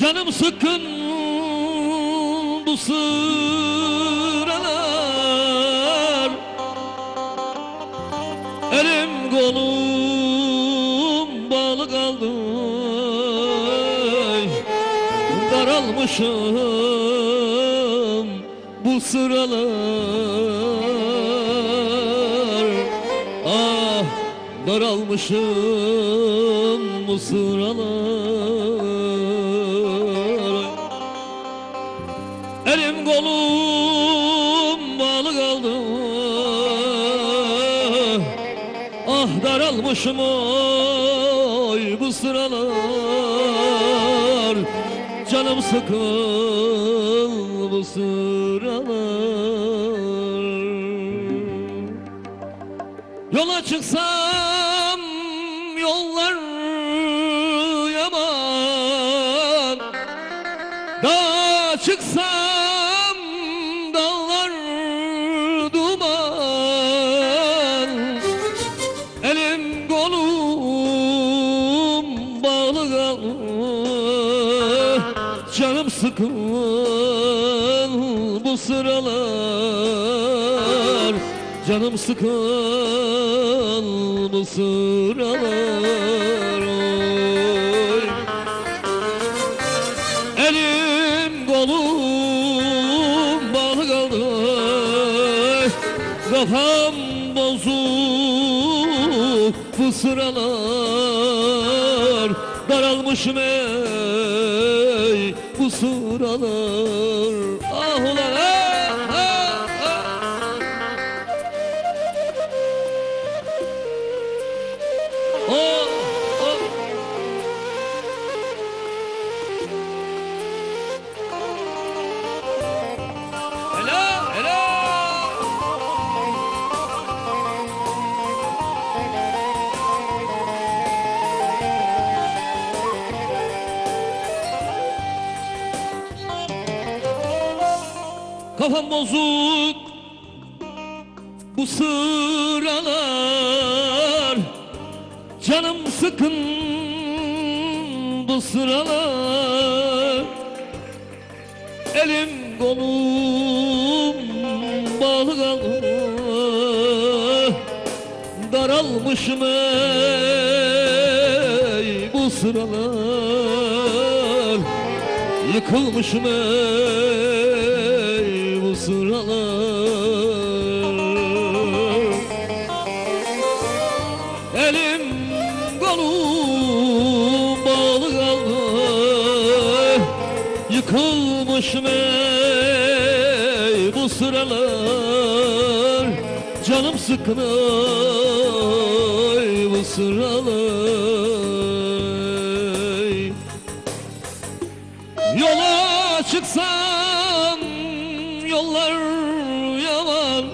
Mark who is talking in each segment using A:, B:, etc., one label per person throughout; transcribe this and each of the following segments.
A: Canım sıkkın bu sıralar. Elim kolum bağlı kaldı. Daralmışım bu sıralar. Ah daralmışım bu sıralar Elim kolum bağlı kaldı. Ah daralmışım oy bu sıralar. Canım sıkıl bu sıralar. Yola çıksam sıkın bu sıralar. Canım sıkın bu sıralar. Oy. Elim kolum bağlı kaldı. Kafam bozuk bu sıralar. Daralmışım ey bu sıralar Ah ulan ah, ah, ah. Oh. Kafam bozuk. Bu sıralar Canım sıkın bu sıralar. Elim kolum bağlı kaldı Daralmışım ey bu sıralar. Yıkılmışım ey sıralar Elim kolum bağlı kaldı. Yıkılmışım ey bu sıralar? Canım sıkkın bu sıralar? Yola çıksam yollar yaman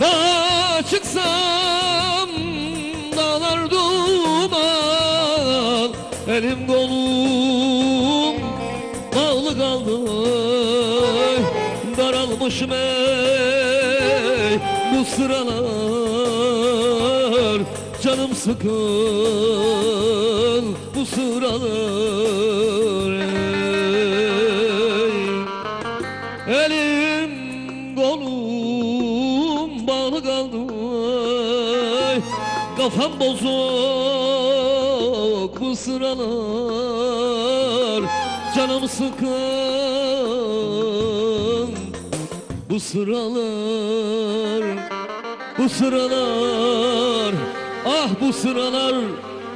A: Dağa çıksam dağlar duman. Elim kolum bağlı kaldı. Daralmışım ey bu sıralar. Canım sıkın bu sıralar kolum bağlı kaldı. Kafam bozuk bu sıralar. Canım sıkın bu sıralar. Bu sıralar ah bu sıralar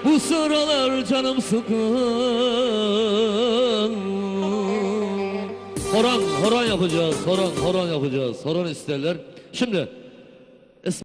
A: Bu sıralar canım sıkın Horan, horan yapacağız, horan, horan yapacağız. Horan isterler. Şimdi